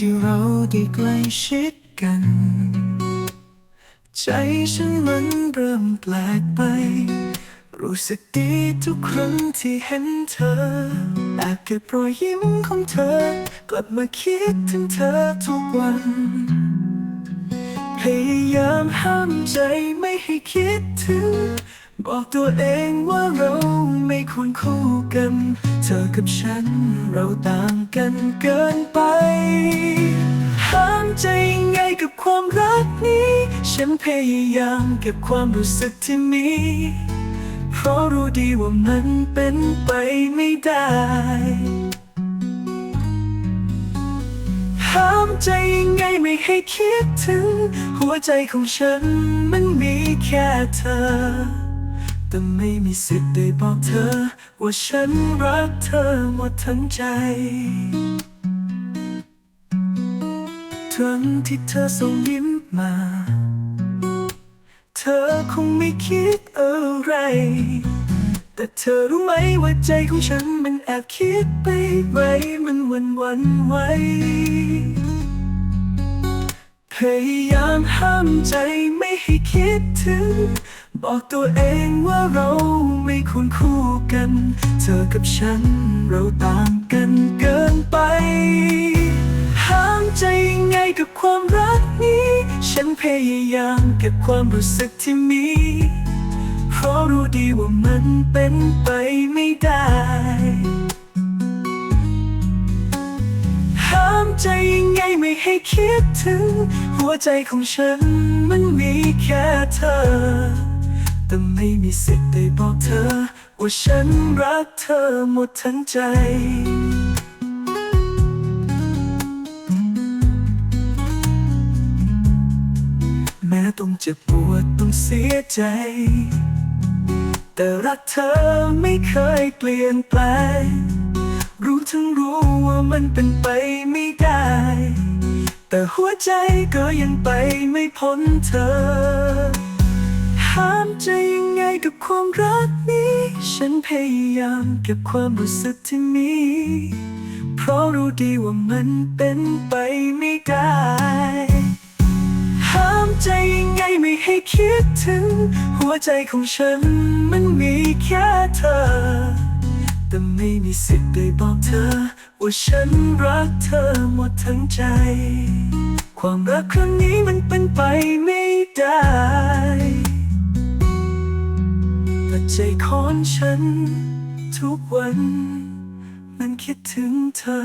ที่เราได้ใกล้ชิดกัน ใจฉันมันเริ่มแปลกไป รู้สึกดีทุกครั้งที่เห็นเธอแอบเก็บรอยยิ้มของเธอ กลับมาคิดถึงเธอทุกวัน พยายามห้ามใจไม่ให้คิดถึง บอกตัวเองว่าเราไม่ควรคู่กัน เธอกับฉันเราต่างกันเกินไปห้ามใจยังไงกับความรักนี้ ฉันพยายามเก็บความรู้สึกที่มี เพราะรู้ดีว่ามันเป็นไปไม่ได้ห้ามใจยังไงไม่ให้คิดถึง หัวใจของฉันมันมีแค่เธอ แต่ไม่มีสิทธิ์ได้บอกเธอ ว่าฉันรักเธอหมดทั้งใจ ทั้งที่เธอส่งยิ้มมา เธอคงไม่คิดอะไร แต่เธอรู้ไหมว่าใจของฉันมันแอบคิดไปไว้มันวันวันไว พยายามห้ามใจไม่ให้คิดถึง บอกตัวเองว่าเราไม่ควรคู่กัน เธอกับฉันเราต่างกันเกินไป ห้ามใจยังไงกับความรักนี้ ฉันพยายามเก็บความรู้สึกที่มี เพราะรู้ดีว่ามันเป็นไปไม่ได้ ใจยังไงไม่ให้คิดถึง หัวใจของฉันมันมีแค่เธอ แต่ไม่มีสิทธิ์ได้บอกเธอ ว่าฉันรักเธอหมดทั้งใจแม้ต้องเจ็บปวดต้องเสียใจ แต่รักเธอไม่เคยเปลี่ยนแปลงรู้ทั้งรู้ว่ามันเป็นไป แต่หัวใจก็ยังไปไม่พ้นเธอ ห้ามใจยังไงกับความรักนี้ ฉันพยายามเก็บความรู้สึกที่มี เพราะรู้ดีว่ามันเป็นไปไม่ได้ ห้ามใจยังไงไม่ให้คิดถึง หัวใจของฉันมันมีแค่เธอ แต่ไม่มีสิทธิ์ได้บอกเธอ ว่าฉันรักเธอหมดทั้งใจ ความรักครั้งนี้มันเป็นไปไม่ได้แต่ใจของฉันทุกวัน มันคิดถึงเธอ